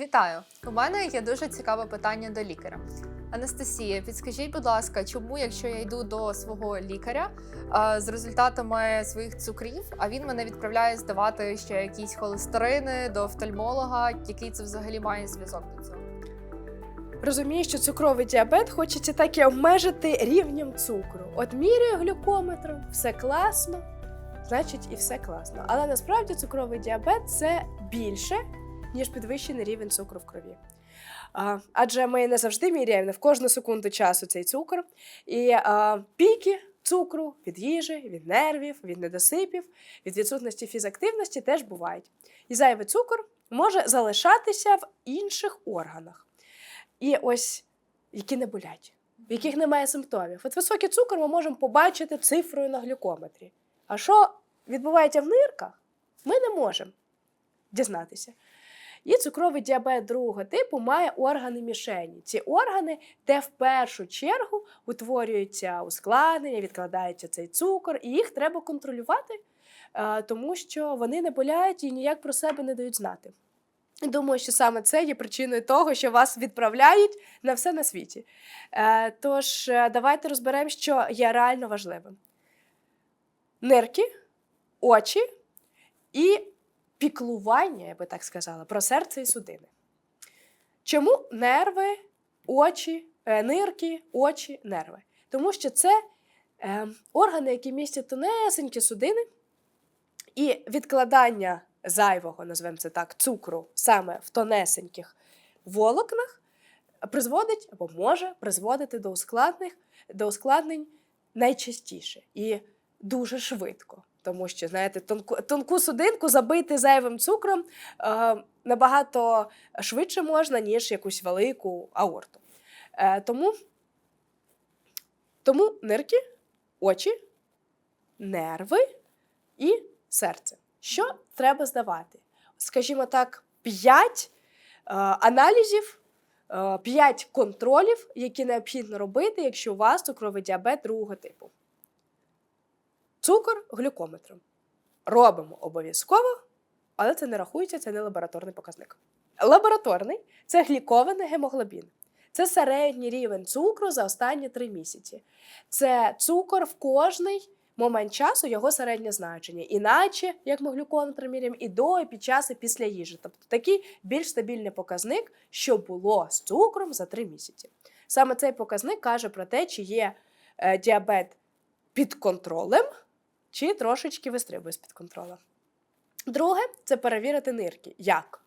Вітаю! У мене є дуже цікаве питання до лікаря. Анастасія, підскажіть, будь ласка, чому, якщо я йду до свого лікаря з результатами своїх цукрів, а він мене відправляє здавати ще якісь холестерини до офтальмолога, який це взагалі має зв'язок до цього? Розумію, що цукровий діабет хочеться так і обмежити рівнем цукру. От міряю глюкометром, все класно, значить і все класно. Але насправді цукровий діабет це більше, ніж підвищений рівень цукру в крові. Адже ми не завжди міряємо в кожну секунду часу цей цукор. І а, піки цукру від їжі, від нервів, від недосипів, від відсутності фізактивності теж бувають. І зайвий цукор може залишатися в інших органах. І ось які не болять, в яких немає симптомів. От високий цукор ми можемо побачити цифрою на глюкометрі. А що відбувається в нирках, ми не можемо дізнатися. І цукровий діабет другого типу має органи мішені. Ці органи, де в першу чергу утворюється ускладнення, відкладається цей цукор, і їх треба контролювати, е, тому що вони не боляють і ніяк про себе не дають знати. Думаю, що саме це є причиною того, що вас відправляють на все на світі. Е, тож, е, давайте розберемо, що є реально важливим: нирки, очі і піклування, я би так сказала, про серце і судини. Чому нерви, очі, е, нирки, очі, нерви? Тому що це е, органи, які містять тонесенькі судини, і відкладання зайвого, назвемо це так, цукру саме в тонесеньких волокнах призводить або може призводити до ускладнень, до ускладнень найчастіше і дуже швидко. Тому що, знаєте, тонку, тонку судинку забити зайвим цукром е, набагато швидше можна, ніж якусь велику аорту. Е, тому, тому нирки, очі, нерви і серце. Що треба здавати? Скажімо так, 5 е, аналізів, 5 контролів, які необхідно робити, якщо у вас цукровий діабет другого типу. Цукор глюкометром. Робимо обов'язково, але це не рахується, це не лабораторний показник. Лабораторний це глікований гемоглобін. Це середній рівень цукру за останні 3 місяці. Це цукор в кожний момент часу його середнє значення. Іначе, як ми глюкометр міряємо, і до, і під час, і після їжі. Тобто такий більш стабільний показник, що було з цукром за 3 місяці. Саме цей показник каже про те, чи є е, діабет під контролем, чи трошечки вистрибує з-під контролю. Друге це перевірити нирки. Як?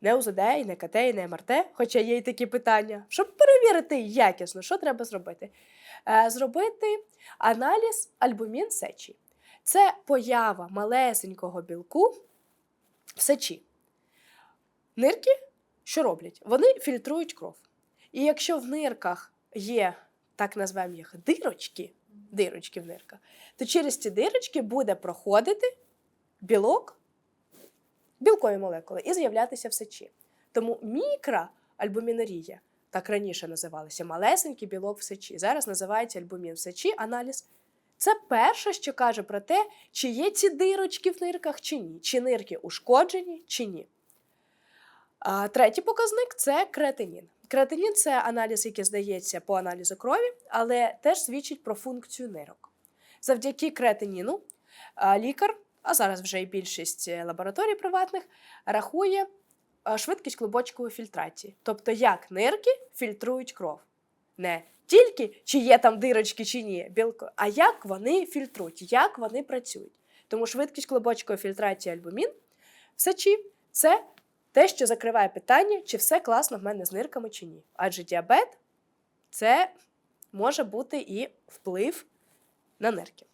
Не УЗД, і не КТ, і не МРТ, хоча є й такі питання. Щоб перевірити якісно, що треба зробити? Е, зробити аналіз альбумін сечі. Це поява малесенького білку в сечі. Нирки що роблять? Вони фільтрують кров. І якщо в нирках є, так назвемо їх, дирочки, дирочки в нирках, то через ці дирочки буде проходити білок, білкові молекули і з'являтися в сечі. Тому мікроальбумінорія, так раніше називалося малесенький білок в сечі. Зараз називається альбумін в сечі, аналіз. Це перше, що каже про те, чи є ці дирочки в нирках, чи ні, чи нирки ушкоджені, чи ні. Третій показник це креатинін. Креатинін це аналіз, який здається по аналізу крові, але теж свідчить про функцію нирок. Завдяки креатиніну лікар, а зараз вже і більшість е, лабораторій приватних, рахує швидкість клубочкової фільтрації. Тобто, як нирки фільтрують кров. Не тільки чи є там дирочки чи ні, білко, а як вони фільтрують, як вони працюють. Тому швидкість клубочкової фільтрації альбумін в сечі це те, що закриває питання, чи все класно в мене з нирками чи ні. Адже діабет це може бути і вплив на нирки.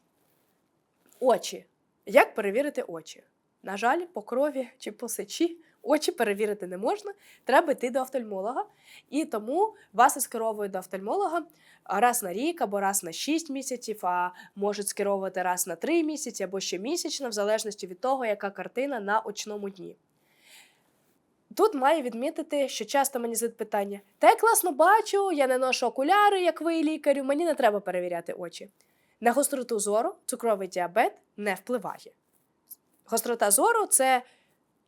Очі. Як перевірити очі? На жаль, по крові чи по сечі очі перевірити не можна. Треба йти до офтальмолога. І тому вас і скеровують до офтальмолога раз на рік або раз на 6 місяців, а можуть скеровувати раз на 3 місяці або щомісячно, в залежності від того, яка картина на очному дні. Тут маю відмітити, що часто мені задають питання: та я класно бачу, я не ношу окуляри, як ви лікарю, мені не треба перевіряти очі. На гостроту зору цукровий діабет не впливає. Гострота зору це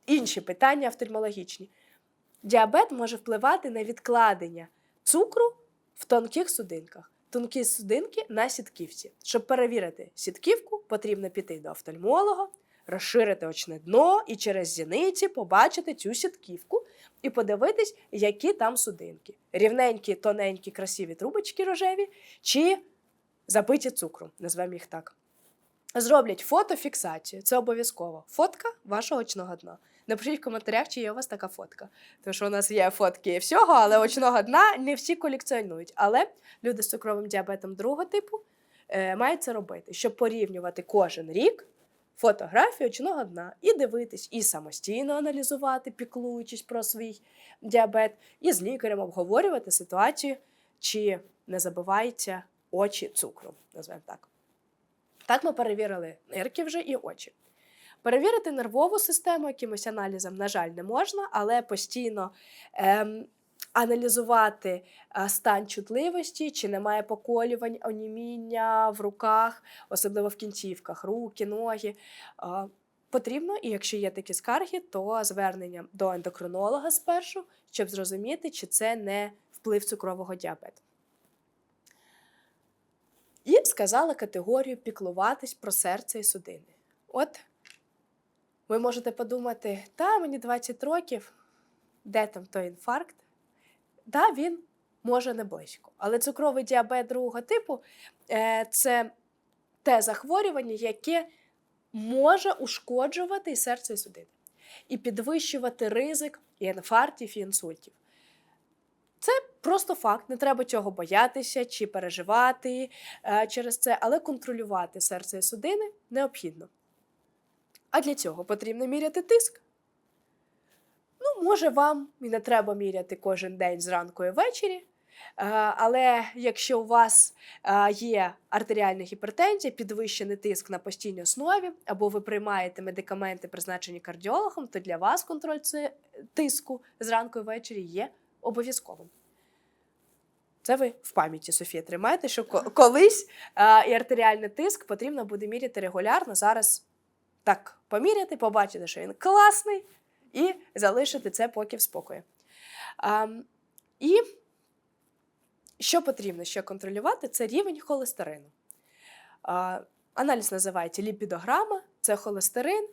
інші питання офтальмологічні. Діабет може впливати на відкладення цукру в тонких судинках. Тонкі судинки на сітківці. Щоб перевірити сітківку, потрібно піти до офтальмолога, розширити очне дно і через зіниці побачити цю сітківку і подивитись, які там судинки. Рівненькі, тоненькі, красиві трубочки рожеві чи забиті цукром, назвемо їх так. Зроблять фотофіксацію, це обов'язково. Фотка вашого очного дна. Напишіть в коментарях, чи є у вас така фотка. Тому що у нас є фотки всього, але очного дна не всі колекціонують. Але люди з цукровим діабетом другого типу е, мають це робити, щоб порівнювати кожен рік фотографію очного дна і дивитись, і самостійно аналізувати, піклуючись про свій діабет, і з лікарем обговорювати ситуацію, чи не забиваються очі цукром, назвемо так. Так ми перевірили нирки вже і очі. Перевірити нервову систему якимось аналізом, на жаль, не можна, але постійно ем, аналізувати е, стан чутливості, чи немає поколювань, оніміння в руках, особливо в кінцівках, руки, ноги. Е, потрібно, і якщо є такі скарги, то звернення до ендокринолога спершу, щоб зрозуміти, чи це не вплив цукрового діабету. І сказала категорію піклуватись про серце і судини. От ви можете подумати, та мені 20 років, де там той інфаркт? Да, він може не близько. Але цукровий діабет другого типу е, це те захворювання, яке може ушкоджувати і серце і судини, і підвищувати ризик і інфарктів, і інсультів. Це просто факт, не треба цього боятися чи переживати е, через це, але контролювати серце і судини необхідно. А для цього потрібно міряти тиск. Може, вам і не треба міряти кожен день зранку і ввечері. е, Але якщо у вас е, є артеріальна гіпертензія, підвищений тиск на постійній основі, або ви приймаєте медикаменти, призначені кардіологом, то для вас контроль тиску зранку і ввечері є обов'язковим. Це ви в пам'яті, Софія, тримайте, що колись е, і артеріальний тиск потрібно буде міряти регулярно. Зараз так поміряти, побачити, що він класний, і залишити це поки в спокої. А, і що потрібно ще контролювати, це рівень холестерину. А, аналіз називається ліпідограма, це холестерин,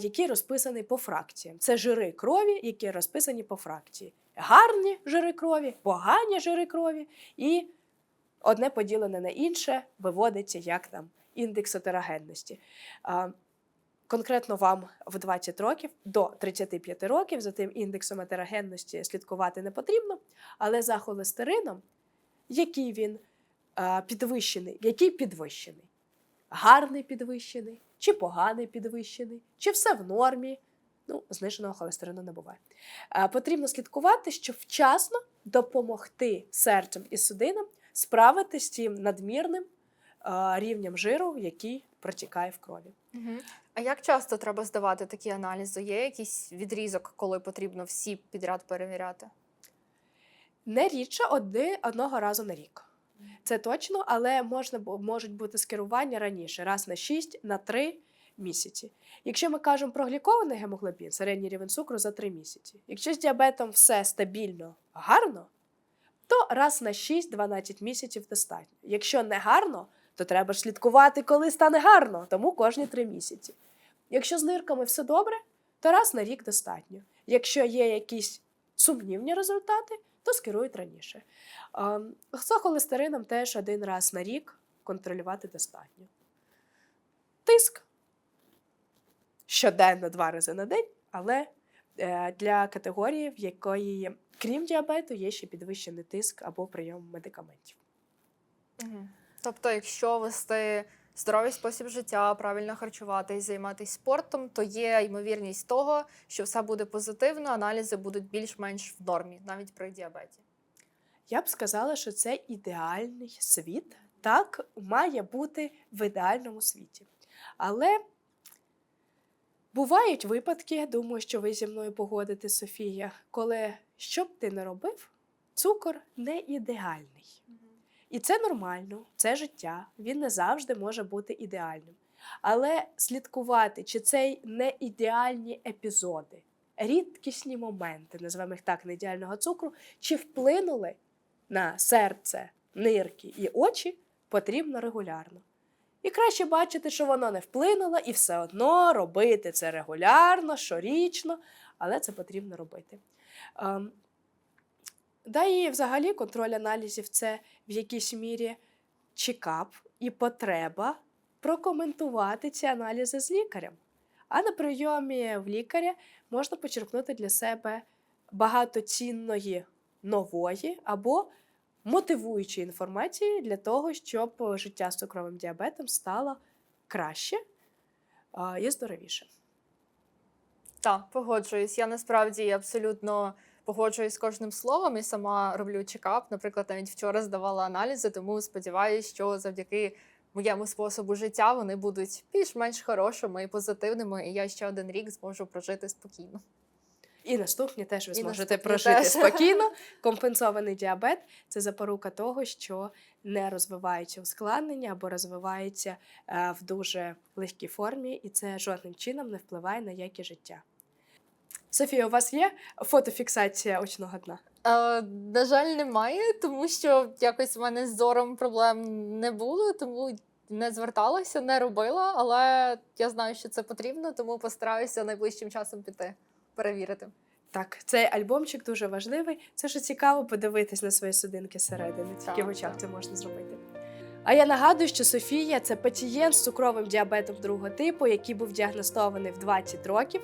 який розписаний по фракціям. Це жири крові, які розписані по фракції. Гарні жири крові, погані жири крові, і одне поділене на інше виводиться як там індекс етерогенності. Конкретно вам в 20 років до 35 років за тим індексом етерогенності слідкувати не потрібно, але за холестерином, який він а, підвищений, який підвищений, гарний підвищений, чи поганий підвищений, чи все в нормі. Ну, зниженого холестерину не буває. А, потрібно слідкувати, щоб вчасно допомогти серцем і судинам справитися з цим надмірним а, рівнем жиру, який протікає в крові. Угу. А як часто треба здавати такі аналізи? Є якийсь відрізок, коли потрібно всі підряд перевіряти? Не рідше одни, одного разу на рік. Це точно, але можна, можуть бути скерування раніше, раз на 6, на 3 місяці. Якщо ми кажемо про глікований гемоглобін, середній рівень цукру за 3 місяці. Якщо з діабетом все стабільно гарно, то раз на 6-12 місяців достатньо. Якщо не гарно, то треба ж слідкувати, коли стане гарно, тому кожні 3 місяці. Якщо з нирками все добре, то раз на рік достатньо. Якщо є якісь сумнівні результати, то скерують раніше. За холестерином теж один раз на рік контролювати достатньо. Тиск щоденно два рази на день, але е, для категорії, в якої, крім діабету, є ще підвищений тиск або прийом медикаментів. Угу. Тобто, якщо вести здоровий спосіб життя, правильно харчуватись, займатися спортом, то є ймовірність того, що все буде позитивно, аналізи будуть більш-менш в нормі, навіть при діабеті. Я б сказала, що це ідеальний світ. Так має бути в ідеальному світі. Але бувають випадки, думаю, що ви зі мною погодите, Софія, коли що б ти не робив, цукор не ідеальний. І це нормально, це життя. Він не завжди може бути ідеальним. Але слідкувати, чи це не ідеальні епізоди, рідкісні моменти, називаємо їх так, неідеального цукру, чи вплинули на серце, нирки і очі, потрібно регулярно. І краще бачити, що воно не вплинуло, і все одно робити це регулярно, щорічно, але це потрібно робити. Да і взагалі контроль аналізів це в якійсь мірі чекап і потреба прокоментувати ці аналізи з лікарем. А на прийомі в лікаря можна почерпнути для себе багато цінної нової або мотивуючої інформації для того, щоб життя з цукровим діабетом стало краще і здоровіше. Так, погоджуюсь. Я насправді абсолютно погоджуюсь з кожним словом і сама роблю чекап. Наприклад, навіть вчора здавала аналізи, тому сподіваюся, що завдяки моєму способу життя вони будуть більш-менш хорошими і позитивними, і я ще один рік зможу прожити спокійно. І наступні теж ви І зможете прожити теж. спокійно. Компенсований діабет це запорука того, що не розвиваються ускладнення або розвиваються е, в дуже легкій формі, і це жодним чином не впливає на якість життя. Софія, у вас є фотофіксація очного дна? Е, на жаль, немає, тому що якось в мене з зором проблем не було, тому не зверталася, не робила. Але я знаю, що це потрібно, тому постараюся найближчим часом піти перевірити. Так, цей альбомчик дуже важливий. Це ж цікаво подивитись на свої судинки зсередини. Тільки Так, в очах так. це можна зробити. А я нагадую, що Софія це пацієнт з цукровим діабетом другого типу, який був діагностований в 20 років.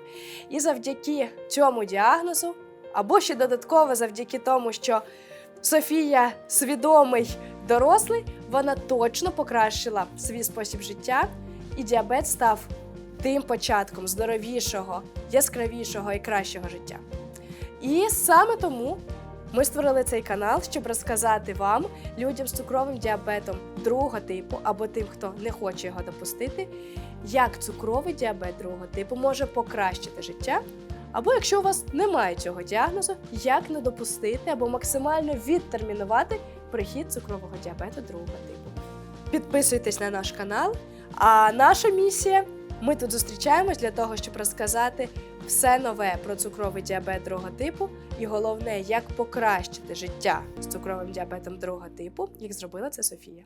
І завдяки цьому діагнозу, або ще додатково завдяки тому, що Софія свідомий дорослий, вона точно покращила свій спосіб життя, і діабет став тим початком здоровішого, яскравішого і кращого життя. І саме тому ми створили цей канал, щоб розказати вам, людям з цукровим діабетом другого типу або тим, хто не хоче його допустити, як цукровий діабет другого типу може покращити життя. Або якщо у вас немає цього діагнозу, як не допустити або максимально відтермінувати прихід цукрового діабету другого типу. Підписуйтесь на наш канал. А наша місія ми тут зустрічаємось для того, щоб розказати все нове про цукровий діабет другого типу, і головне, як покращити життя з цукровим діабетом другого типу, як зробила це Софія.